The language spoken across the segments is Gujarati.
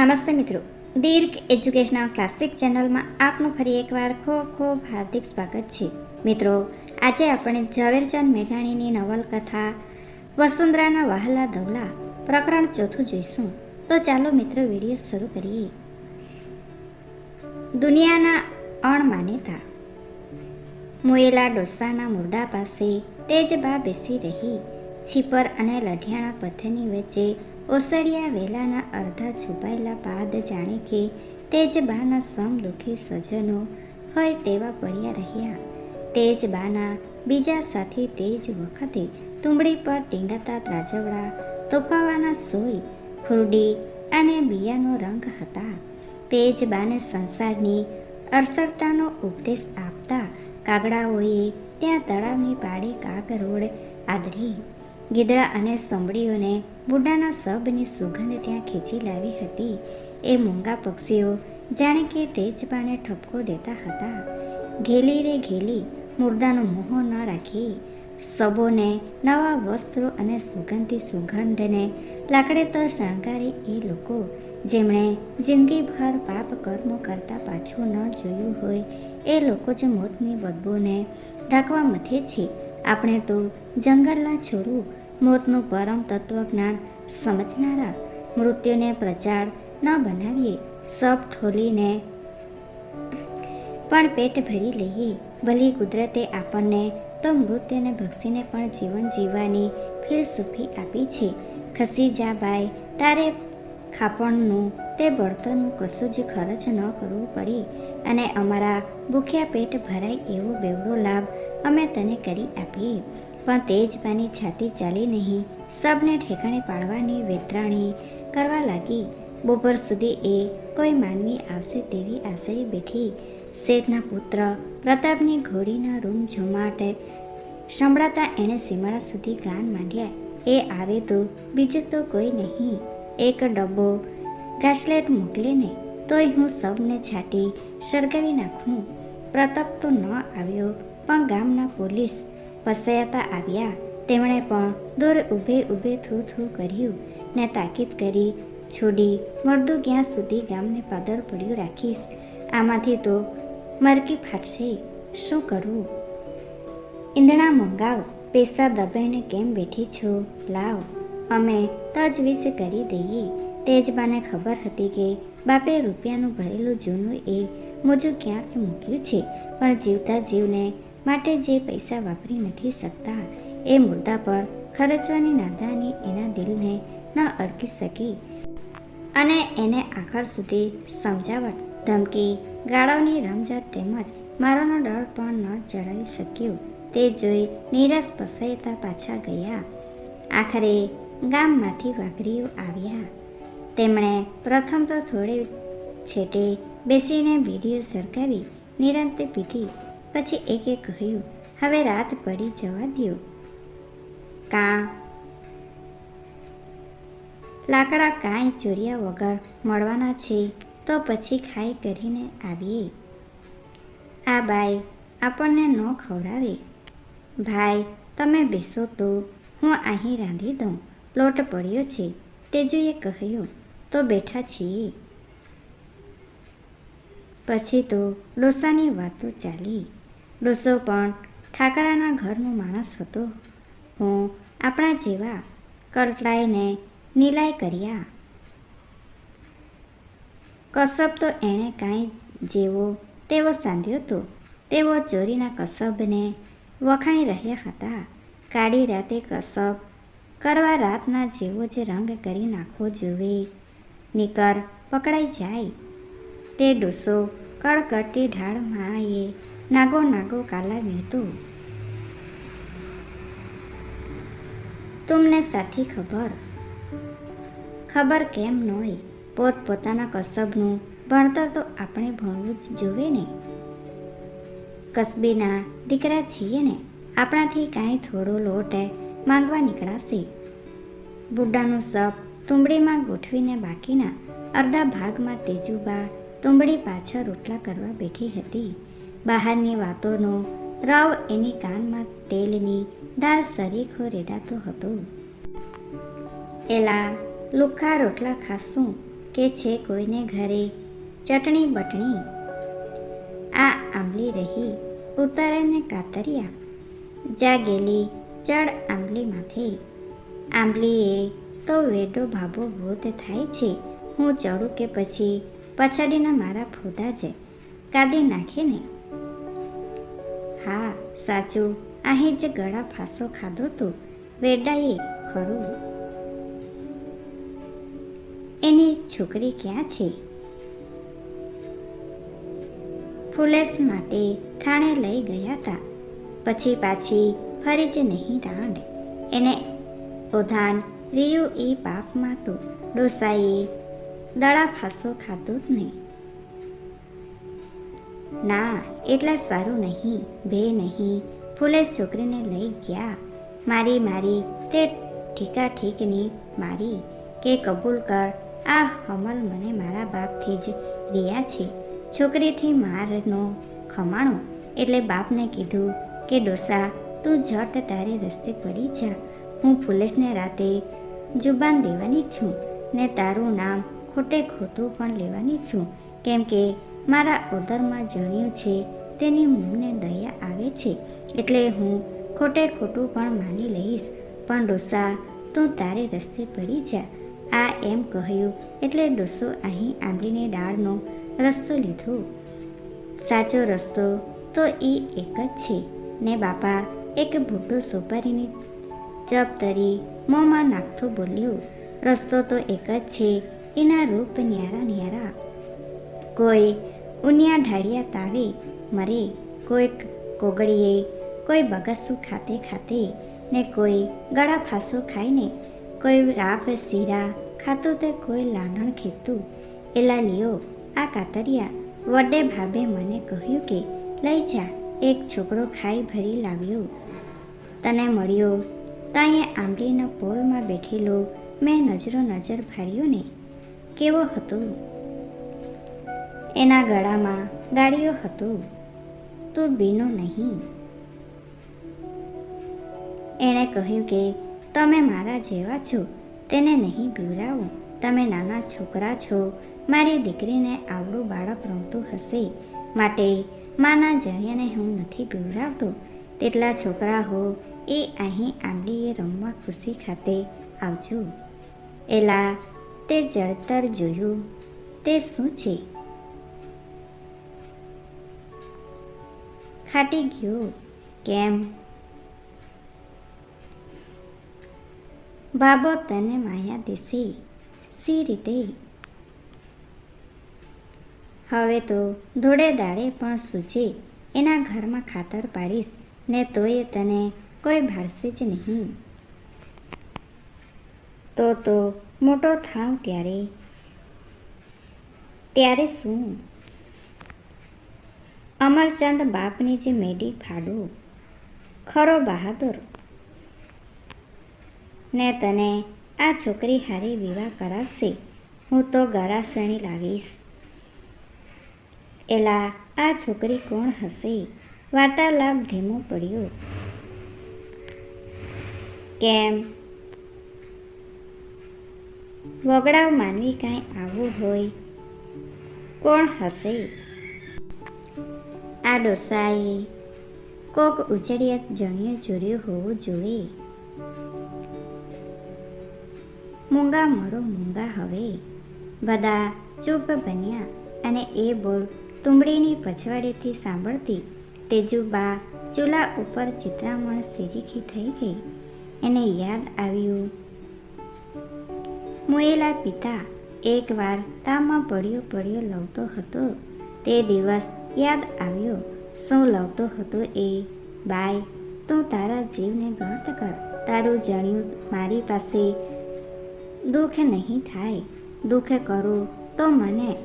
નમસ્તે મિત્રો. દીર્ઘ એજ્યુકેશનલ ક્લાસિક ચેનલમાં આપનું ફરી એકવાર ખૂબ ખૂબ હાર્દિક સ્વાગત છે. મિત્રો, આજે આપણે ઝવેરચંદ મેઘાણીની નવલકથા વસુંધરાના વહાલા ધવલા પ્રકરણ ચોથું જોઈશું. તો ચાલો મિત્રો, વીડિયો શરૂ કરીએ. દુનિયાના અણમાન્યતા. મોયેલા ડોસાના મુર્દા પાસે તેજબા બેસી રહી. છીપર અને લઢિયાણા પથ્થરની વચ્ચે ઓસડિયા વેલાના અર્ધા છુપાયેલા પાદ જાણે કે તેજબાના સમદુખી સજ્જનો હોય તેવા પડ્યા રહ્યા. તેજબાના બીજા સાથે તેજ વખતે તુંબડી પર ટીંગાતા ત્રાજવડા, તોફાવાના સોય, ફૂરડી અને બિયાનો રંગ હતા. તેજબાને સંસારની અરસરતાનો ઉપદેશ આપતા કાગડાઓએ ત્યાં તળાવની પાડે કાગ રોડ આદરી. ગીદડા અને સંભળીઓને બુડાના સબની સુગંધ ત્યાં ખેંચી લાવી હતી. એ મૂંગા પક્ષીઓ જાણે કે તેજપાને ઠપકો દેતા હતા. ઘેલી રે ઘેલી મુર્દાનો મોહ ન રાખી. સબોને નવા વસ્ત્રો અને સુગંધી સુગંધને લાકડે તો શણગારી એ લોકો. જેમણે જિંદગીભર પાપ કર્મો કરતા પાછું ન જોયું હોય, એ લોકો જ મોતની બદબૂને ઢાંકવા મથે છે. આપણે તો જંગલના છોડવું મોતનું પરમ તત્વજ્ઞાન સમજનારા મૃત્યુને પ્રચાર ન બનાવીએ. સપ ઠોલીને પણ પેટ ભરી લઈએ. ભલી કુદરતે આપણને તો મૃત્યુને ભક્ષીને પણ જીવન જીવવાની ફિલસૂફી આપી છે. ખસી જા બાઈ તારે ખાપણનું તે બળતરનું કશું જ ખર્ચ ન કરવું પડે. અને અમારા ભૂખ્યા પેટ ભરાય એવો બેવડો લાભ અમે તને કરી આપીએ. પણ તેજપાની છાતી ચાલી નહીં. સબને ઠેકાણે પાડવાની વેતરાણી કરવા લાગી. બપોર સુધી એ કોઈ માનવી આવશે તેવી આશાએ બેઠી. શેઠના પુત્ર પ્રતાપની ઘોડીના રૂમ ઝુમાટે સંભળાતા એણે સીમાડા સુધી ગાન માંડ્યા. એ આવે તો બીજું તો કોઈ નહીં. એક ડબ્બો ગેસલેટ મોકલે ને તોય હું સૌને છાટી સળગાવી નાખું. પ્રતાપ તો ન આવ્યો, પણ ગામના પોલીસ પસયાતા આવ્યા. તેમણે પણ દૂર ઊભે ઊભે થૂ થૂ કર્યું. ને તાકીદ કરી, છોડી, મળદું ક્યાં સુધી ગામને પાદર પડ્યું રાખીશ? આમાંથી તો મરકી ફાટશે. શું કરવું ઈંધણા મંગાવ. પૈસા દબાઈને કેમ બેઠી છો? લાવ. અમે તજવીજ કરી દઈએ. તેજબાને ખબર હતી કે બાપે રૂપિયાનું ભરેલું જૂનું એ મોજું ક્યાંક મૂક્યું છે? પણ જીવતા જીવને માટે જે પૈસા વાપરી નથી શકતા, એ મુદ્દા પર ખર્ચવાની નાદાની એના દિલને ન અડકી શકી. અને એને આખર સુધી સમજાવટ, ધમકી ગાળોની રમઝટ તેમજ મારોનો ડર પણ ન ચડાવી શક્યો. તે જોઈ નિરાશ પસાયતા પાછા ગયા. આખરે ગામમાંથી વાઘરીઓ આવ્યા. તેમણે પ્રથમ તો થોડે છેટે બેસીને વીડિયો સરકાવી નિરાંતે પીધી. પછી એકે કહ્યું, હવે રાત પડી જવા દ્યો. કા? લાકડા કાંઈ ચોર્યા વગર મળવાના છે, તો પછી ખાઈ કરીને આવીએ. આ બાઈ, આપણને ન ખવડાવે. ભાઈ, તમે બેસો તો, હું અહીં રાંધી દઉં. લોટ પડ્યો છે. તેજુએ કહ્યું, તો બેઠા છીએ. પછી તો ડોસાની વાતો ચાલી. ડોસો પણ ઠાકરાના ઘરનો માણસ હતો. હું આપણા જેવા કરટલાઈને નિલાય કર્યા. કસબ તો એણે કાંઈ જેવો તેવો સાંધ્યો હતો. તેઓ ચોરીના કસબને વખાણી રહ્યા હતા. કાળી રાતે કસબ કરવા રાતના જેવો જે રંગ કરી નાખવો જોવે. નિકર પકડાઈ જાય. તે ડોસો કડકટી ઢાળમાં એ નાગો નાગો કાલા વીણતો તુમને સાથી ખબર ખબર કેમ ન હોય પોત પોતાના કસબનું ભણતર તો આપણે ભણવું જ જોવે ને કસબીના દીકરા છીએ ને આપણાથી કાંઈ થોડો લોટ માંગવા નીકળાશે બુડ્ડાનું સપ તુંબડીમાં ગોઠવીને બાકીના અડધા ભાગમાં તેજુબા તુંબડી પાછળ રોટલા કરવા બેઠી હતી બહારની વાતોનો રવ એની કાનમાં તેલની દાળ સરીખો રેડાતો હતો. એલા લુખા રોટલા ખાશું કે છે કોઈને ઘરે? ચટણી બટણી. આ આંબલી રહી ઉતારાને કાતરિયા. જાગેલી ચડ આંબલી માથે. આંબલીએ તો વેડો ભાભો ભૂત થાય છે. હું ચડું કે પછી પછાડીના મારા ફોદા જ કાદી નાખે ને હા સાચું. અહીં જ ગળા ફાંસો ખાધો તો વેડાએ ખરું. એની છોકરી ક્યાં છે? ફુલેસ માટે થાણે લઈ ગયા હતા પછી પાછી ફરી જ નહીં રાંડ. એને ઓધાન રિયુ એ પાપમાં તો ડોસાએ દડા ફાંસો ખાધો જ નહીં. ના, એટલા સારું નહીં, બે નહીં ફૂલે છોકરીને લઈ ગયા. મારી મારી, તે ઠીકા ઠીકની મારી કે કબૂલ કર, આ હમલ મને મારા બાપથી જ રહ્યા છે. છોકરીથી મારનો ખમાણો, એટલે બાપને કીધું કે, ડોસા, તું જટ તારે રસ્તે પડી જા. હું ફુલેશને રાતે જુબાન દેવાની છું ને તારું નામ ખોટે ખોટું પણ લેવાની છું. કેમ કે મારા ઉદરમાં જણ્યું છે, તેની મને દયા આવે છે, એટલે હું ખોટે ખોટું પણ માની લઈશ. પણ ડોસા, તું તારે રસ્તે પડી જા. આ એમ કહ્યું, એટલે ડોસો અહીં આંબલીને ડાળનો રસ્તો લીધો. સાચો રસ્તો તો એ એક જ છે. ને બાપા, એક ભૂટો સોપારીને ચપ તરી મોંમાં નાખતો બોલ્યો, રસ્તો તો એક જ છે, એના રૂપ ન્યારા ન્યારા. કોઈ ઉનિયા ઢાળિયા તાવે મરે. કોઈક કોગળીએ કોઈ બગસું ખાતે ખાતે ને કોઈ ગળા ફાંસો ખાઈને કોઈ રાફ શીરા ખાતું તે કોઈ લાંધણ ખેતું. એલા લિયો, આ કાતરિયા વડે ભાભે મને કહ્યું કે, લઈ જા. એક છોકરો ખાઈ ભરી લાવ્યો. તને મળ્યો. તાંએ આંબલીના પોલમાં બેઠેલો મેં નજરો નજર ફાડ્યો ને કેવો હતો? એના ગળામાં ગાડીઓ હતું. તો બીનો નહીં. એણે કહ્યું કે, તમે મારા જેવા છો. તેને નહીં પીવડાવો તમે નાના છોકરા છો. મારી દીકરીને આવડું બાળક રમતું હશે. માટે માના જરિયાને હું નથી પીવડાવતો તેટલા છોકરા હો, એ અહીં આંગળીએ રમવા ખુશી ખાતે આવજો. એલા, તે જળતર જોયું. તે શું છે? ખાટી ગયો. કેમ? બાબો તને માયા દેશે. સી રીતે? હવે તો ધોળે દાડે પણ સૂચે એના ઘરમાં ખાતર પાડીશ. ને તોય તને કોઈ ભાળશે જ નહીં. તો તો મોટો થાવ ત્યારે. ત્યારે શું? અમરચંદ બાપની જે મેડી ફાડો, ખરો બહાદુર. ને તને આ છોકરી હારે વિવાહ કરાવશે, હું તો ગરાસણી લાવીશ. એલા, આ છોકરી કોણ હશે? વાર્તાલાપ ધીમો પડ્યો. કેમ? વગડાવ માનવી કાંઈ આવું હોય? કોણ હશે? આ ડોસાએ કોક ઉજળિયાત જણિયો ચોર્યું હોવું જોઈએ. મૂંગા મરો મૂંગા હવે. બધા ચૂપ બન્યા અને એ બોલ તુંબડીની પછવાડેથી સાંભળતી તેજુબા ચૂલા ઉપર ચિત્રામણ સિરીખી થઈ ગઈ એને યાદ આવ્યું. મુએલા પિતા એકવાર તામાં પડ્યો પડ્યો લવતો હતો. તે દિવસ યાદ આવ્યો? શું લવતો હતો એ? બાય, તું તારા જીવને ગણત કર. તારું જણ્યું મારી પાસે દુઃખ નહીં થાય. દુઃખ કરું તો મને.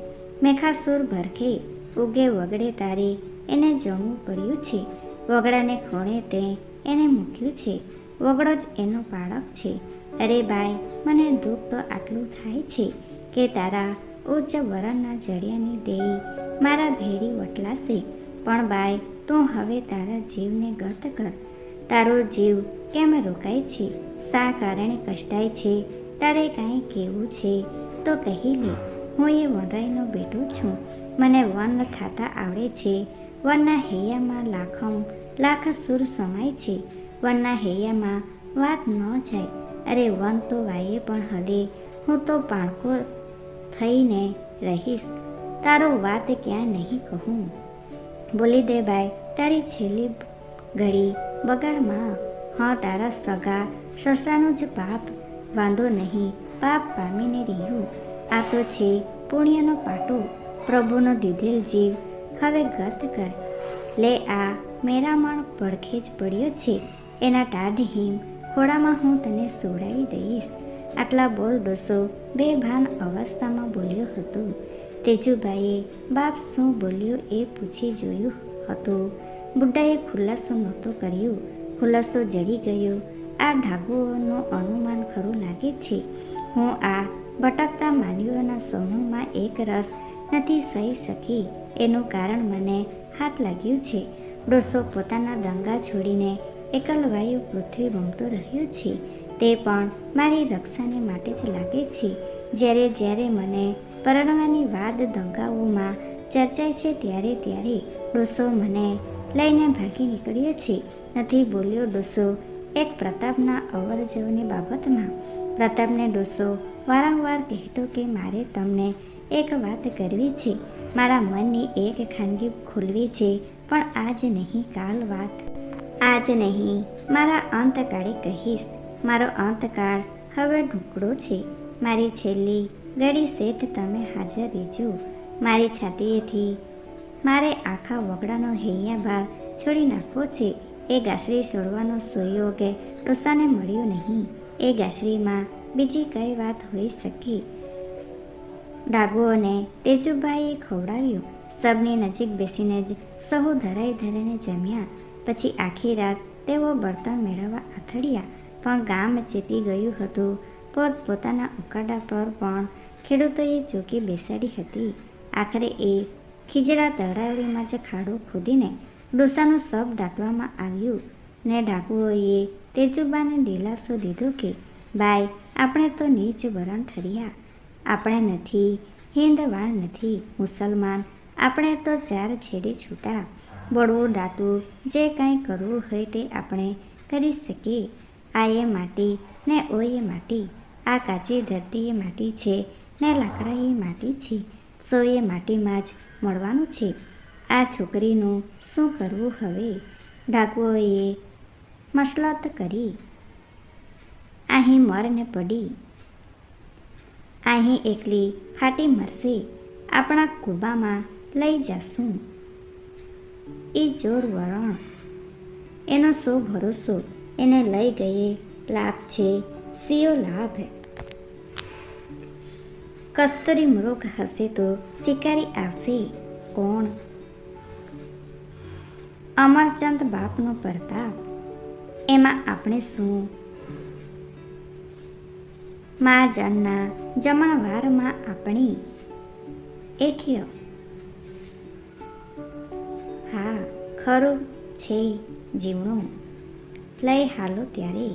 મેખાસુર ભરખે, ઉગે વગડે તારે. એને જમવું પડ્યું છે. વગડાને ખૂણે તે એને મૂક્યું છે. વગડો જ એનો બાળક છે. અરે બાય, મને દુઃખ તો આટલું થાય છે કે તારા ઉચ્ચ વરણના જડિયાની દેઈ મારા ભેડી વટલાશે. પણ બાય તું હવે તારા જીવને ગત કર. તારો જીવ કેમ રોકાય છે? શા કારણે કષ્ટાય છે? તારે કાંઈ કહેવું છે? તો કહી લે, હું એ વનરાયનો બેટો છું. મને વન ખાતા આવડે છે. વનના હૈયામાં લાખમ લાખ સુર સમાય છે. વનના હૈયામાં વાત ન જાય. અરે વન તો વાયે પણ હલે. હું તો પાણકો થઈને રહીશ. તારો વાત ક્યાં નહીં કહું? બોલી દે ભાઈ, તારી છેલ્લી ઘડી બગાડમાં. હા, તારા સગા સસરાનું જ પાપ. વાંધો નહીં, પાપ પામીને રહ્યું. આ તો છે પુણ્યનો પાટો, પ્રભુનો દીધેલ જીવ. હવે ગત કર. લે, આ મેરામણ પડખે જ પડ્યો છે. એના ટાઢ હિમ ખોળામાં હું તને સોડાવી દઈશ. આટલા બોલ ડોસો બે ભાન અવસ્થામાં બોલ્યો હતો. તેજુભાઈએ, બાપ શું બોલ્યો એ પૂછી જોયું હતું. બુઢાએ ખુલાસો નહોતો કર્યો. ખુલાસો જડી ગયો. આ ઢાગોનું અનુમાન ખરું લાગે છે? હું આ ભટકતા માનવીઓના સમૂહમાં એક રસ નથી સહી શકી. એનું કારણ મને હાથ લાગ્યું છે. ડોસો પોતાના દંગા છોડીને એકલવાયુ પૃથ્વી રમતો રહ્યો છે. તે પણ મારી રક્ષાને માટે જ લાગે છે. જ્યારે જ્યારે મને પરણવાની વાદ દંગાઓમાં ચર્ચાય છે, ત્યારે ત્યારે ડોસો મને લઈને ભાગી નીકળ્યો છે. નથી બોલ્યો ડોસો એક પ્રતાપના અવર જવરની બાબતમાં. પ્રતાપને ડોસો વારંવાર કહેતો કે મારે તમને એક વાત કરવી છે. મારા મનની એક ખાનગી ખોલવી છે, પણ આજ નહીં કાલ વાત. આજ નહીં, મારા અંતકાળે કહીશ. મારો અંતકાળ હવે ઢુકડો છે. મારી છેલ્લી ઘડી શેઠ તમે હાજર રહેજો. મારી છાતીએથી મારે આખા વગડાનો હૈયા ભાર છોડી નાખવો છે. એ ગાસડી છોડવાનો સોયો કે ડોસાને મળ્યો નહીં. એ ગાસડીમાં બીજી કઈ વાત હોઈ શકે? ડાગુઓને તેજુભાઈએ ખવડાવ્યું. સબની નજીક બેસીને જ સહુ ધરાઈ ધરાઈને જમ્યા. પછી આખી રાત તેઓ બળતણ મેળવવા અથડ્યા પણ ગામ ચેતી ગયું હતું. પોત પોતાના ઉકાડા પર પણ ખેડૂતોએ ચોકી બેસાડી હતી. આખરે એ ખીજડા તળાવડીમાં જ ખાડો ખોદીને ડોસાનું સબ ઢાંકવામાં આવ્યું. ને ડાકુઓએ તેજુબાને દિલાસો દીધો કે, ભાઈ, આપણે તો નીચ વરણ ઠર્યા. આપણે નથી, હિંદવાણ નથી, મુસલમાન. આપણે તો ચાર છેડે છૂટા. બળવું દાતું, જે કાંઈ કરવું હોય તે આપણે કરી શકીએ. આ એ માટી, ને ઓ એ માટી, આ કાચી ધરતી એ માટી છે, ને લાકડા એ માટી છે સો એ માટીમાં જ મળવાનું છે. આ છોકરીનું શું કરવું હવે? ડાકુઓએ મસલત કરી. અહીં મરને પડી. અહીં એકલી ફાટી મરશે. આપણા કુબામાં લઈ જશું. એ જોર વરણ. એનો સો ભરોસો? એને લઈ ગઈએ લાભ છે. સીઓ લાભ. કસ્તુરી મૃગ હશે તો શિકારી આવશે. કોણ? અમરચંદ બાપનો પ્રતાપ. એમાં આપણે શું? મા જાનના જમણવારમાં આપણી. એઠ્ય. હા, ખરું છે, જીવણું. લઈ હાલો ત્યારે.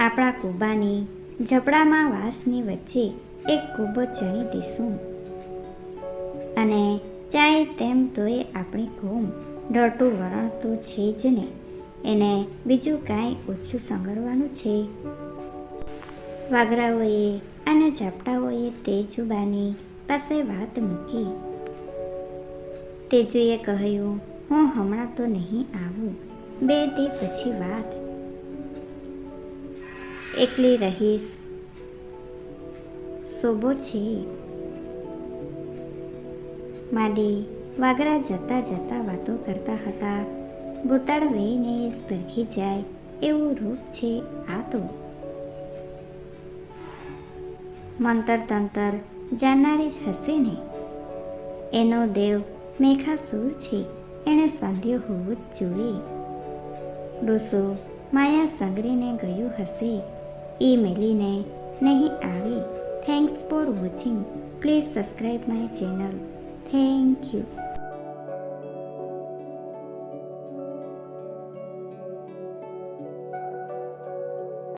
આપણા કુબાની ઝપડામાં વાસની વચ્ચે એક કૂબો ચણી દઈશું અને ચાય તેમ તોય આપણી કોમ ઢળતું વરણ તો છે જ ને. એને બીજું કાંઈ ઓછું સંગરવાનું છે. વાગરાઓએ અને ઝાપટાઓએ તેજુબાની પાસે વાત મૂકી. તેજુએ કહ્યું, હું હમણાં તો નહીં આવું. બે દી પછી વાત. એકલી રહીશ. શોભો છે. માડી વાગરા જતા જતા વાતો કરતા હતા. ભૂતાળ વહીને સ્પર્ખી જાય એવું રૂપ છે આ તો. મંતર તંતર જાણનારી જ હશે ને. એનો દેવ મેઘાસુર છે. એણે સાંધ્યો હોવું જ જોઈએ. ડોસો માયા સંગરીને ગયું હશે. એ મેલીને નહીં આવે. Thanks for watching please subscribe my channel thank you